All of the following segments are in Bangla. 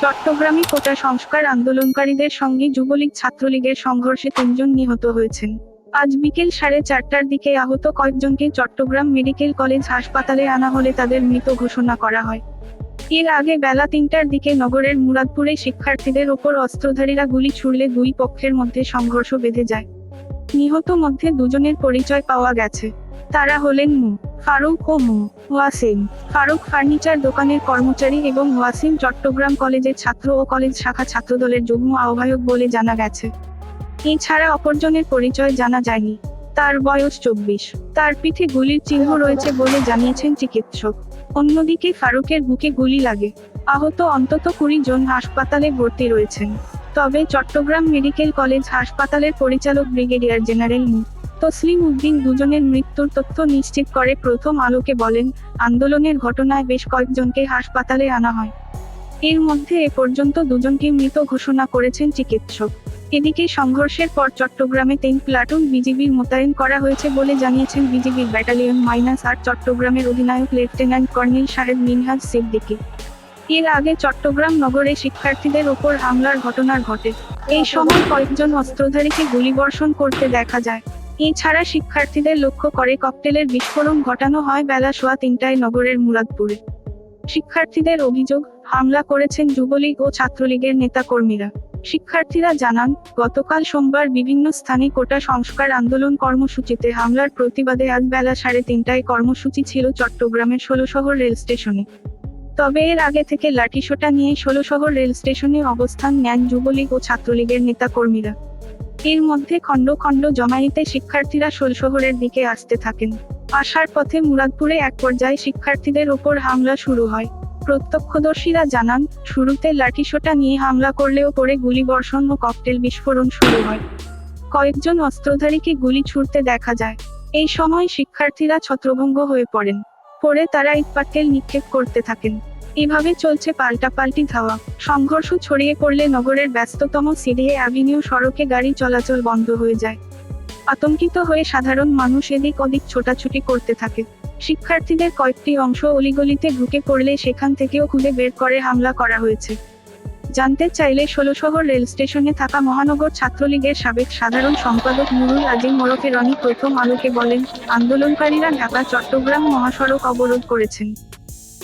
চট্টগ্রামে কোটা সংস্কার আন্দোলনকারীদের সঙ্গে যুবলীগ ছাত্রলীগের সংঘর্ষে তিনজন নিহত হয়েছেন। আজ বিকেল সাড়ে চারটার দিকে আহত কয়েকজনকে চট্টগ্রাম মেডিকেল কলেজ হাসপাতালে আনা হলে তাদের মৃত ঘোষণা করা হয়। এর আগে বেলা তিনটার দিকে নগরের মুরাদপুরে শিক্ষার্থীদের ওপর অস্ত্রধারীরা গুলি ছুড়লে দুই পক্ষের মধ্যে সংঘর্ষ বেঁধে যায়। নিহত মধ্যে দুজনের পরিচয় পাওয়া গেছে। তারা হলেন মু। ফারুক ও মু, ওয়াসিম। ফারুক ফার্নিচার দোকানের কর্মচারী এবং ওয়াসিম চট্টগ্রাম কলেজের ছাত্র ও কলেজ শাখা ছাত্রদলের যুগ্ম আহ্বায়ক বলে জানা গেছে। এছাড়া অপরজনের পরিচয় জানা যায়নি। তার বয়স চব্বিশ। তার পিঠে গুলির চিহ্ন রয়েছে বলে জানিয়েছেন চিকিৎসক। অন্যদিকে ফারুকের বুকে গুলি লাগে। আহত অন্তত কুড়ি জন হাসপাতালে ভর্তি রয়েছেন। তবে চট্টগ্রাম মেডিকেল কলেজ হাসপাতালের পরিচালক ব্রিগেডিয়ার জেনারেল মু। তসলিম উদ্দিন দুজনের মৃত্যুর তথ্য নিশ্চিত করে প্রথম আলোকে বলেন, আন্দোলনের ঘটনায় বেশ কয়েকজনকে হাসপাতালে আনা হয়। এর মধ্যে এ পর্যন্ত দুজনকে মৃত ঘোষণা করেছেন চিকিৎসক। এদিকে সংঘর্ষের পর চট্টগ্রামে তিন প্লাটুন বিজিবির মোতায়েন করা হয়েছে বলে জানিয়েছেন বিজিবির ব্যাটালিয়ন মাইনাস আর চট্টগ্রামের অধিনায়ক লেফটেন্যান্ট কর্নেল সাহেব মিনহাজ সিদ্দিকী। এর আগে চট্টগ্রাম নগরে শিক্ষার্থীদের ওপর হামলার ঘটনা ঘটে। এই সময় কয়েকজন অস্ত্রধারীকে গুলিবর্ষণ করতে দেখা যায়। এছাড়া শিক্ষার্থীদের লক্ষ্য করে ককটেলের বিস্ফোরণ ঘটানো হয় বেলা সোয়া তিনটায় নগরের মুরাদপুরে। শিক্ষার্থীদের অভিযোগ, হামলা করেছেন যুবলীগ ও ছাত্রলীগের নেতাকর্মীরা। শিক্ষার্থীরা জানান, গতকাল সোমবার বিভিন্ন স্থানে কোটা সংস্কার আন্দোলন কর্মসূচিতে হামলার প্রতিবাদে আজ বেলা সাড়ে তিনটায় কর্মসূচি ছিল চট্টগ্রামের ষোলশহর রেল স্টেশনে। তবে এর আগে থেকে লাঠিসোটা নিয়ে ষোলশহর রেল স্টেশনে অবস্থান নেন যুবলীগ ও ছাত্রলীগের নেতাকর্মীরা। এর মধ্যে খণ্ড খণ্ড জমায়েতে শিক্ষার্থীরা ষোলশহরের দিকে আসতে থাকেন। আসার পথে মুরাদপুরে এক পর্যায়ে শিক্ষার্থীদের ওপর হামলা শুরু হয়। প্রত্যক্ষদর্শীরা জানান, শুরুতে লাঠিসোটা নিয়ে হামলা করলেও পরে গুলিবর্ষণ ও ককটেল বিস্ফোরণ শুরু হয়। কয়েকজন অস্ত্রধারীকে গুলি ছুড়তে দেখা যায়। এই সময় শিক্ষার্থীরা ছত্রভঙ্গ হয়ে পড়েন। পরে তারা ইটপাটকেল নিক্ষেপ করতে থাকেন। এভাবে চলছে পাল্টাপাল্টি ধাওয়া। সংঘর্ষ ছড়িয়ে পড়লে নগরের ব্যস্ততম সিডিএ অ্যাভিনিউ সড়কে গাড়ি চলাচল বন্ধ হয়ে যায়। আতঙ্কিত হয়ে সাধারণ মানুষ এদিক ওদিক ছোটাছুটি করতে থাকে। শিক্ষার্থীদের কয়েকটি অংশ অলিগলিতে ঢুকে পড়লে সেখান থেকেও খুলে বের করে হামলা করা হয়েছে। জানতে চাইলে ষোলশহর রেল স্টেশনে থাকা মহানগর ছাত্রলীগের সাবেক সাধারণ সম্পাদক নুরুল আজিম ওরফে রনি প্রথম আলোকে বলেন, আন্দোলনকারীরা ঢাকা, চট্টগ্রাম মহাসড়ক অবরোধ করেছেন।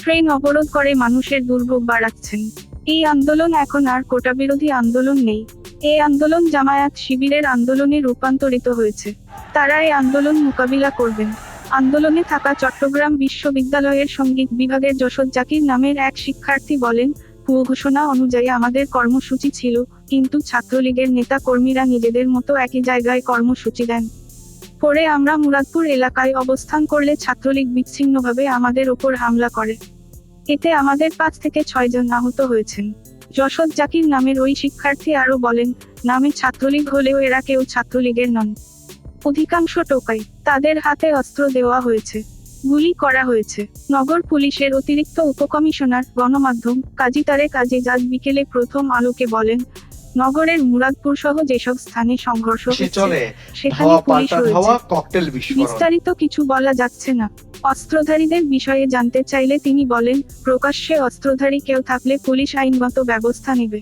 ট্রেন অবরোধ করে মানুষের দুর্ভোগ বাড়াচ্ছেন। এই আন্দোলন এখন আর কোটা বিরোধী আন্দোলন নেই। এই আন্দোলন জামায়াত শিবিরের আন্দোলনে রূপান্তরিত হয়েছে। তারা এই আন্দোলন মোকাবিলা করবেন। আন্দোলনে থাকা চট্টগ্রাম বিশ্ববিদ্যালয়ের সংগীত বিভাগের যশোদ জাকির নামের এক শিক্ষার্থী বলেন ভুয়ো ঘোষণা অনুযায়ী আমাদের কর্মসূচি ছিল, কিন্তু ছাত্রলীগের নেতা কর্মীরা নিজেদের মতো একই জায়গায় কর্মসূচি দেন। পরে আমরা মুরাদপুর এলাকায় অবস্থান করলে ছাত্রলীগ বিচ্ছিন্নভাবে আমাদের ওপর হামলা করে। এতে আমাদের পাঁচ থেকে ছয়জন আহত হয়েছেন। যশোদ জাকির নামের ওই শিক্ষার্থী আরও বলেন, নামে ছাত্রলীগ হলেও এরা কেউ ছাত্রলীগের নন। অধিকাংশ টোকাই তাদের হাতে অস্ত্র দেওয়া হয়েছে। গুলি করা হয়েছে। নগর পুলিশের অতিরিক্ত উপকমিশনার গণমাধ্যম কাজী তারেক আজ বিকেলে প্রথম আলোকে বলেন নগরের মুরাদপুর সহ যেসব স্থানে সংঘর্ষ হচ্ছে সেখানে পুলিশ রয়েছে। বিস্তারিত কিছু বলা যাচ্ছে না। অস্ত্রধারীদের বিষয়ে জানতে চাইলে তিনি বলেন প্রকাশ্যে অস্ত্রধারী কেউ থাকলে পুলিশ আইনগত ব্যবস্থা নেবে।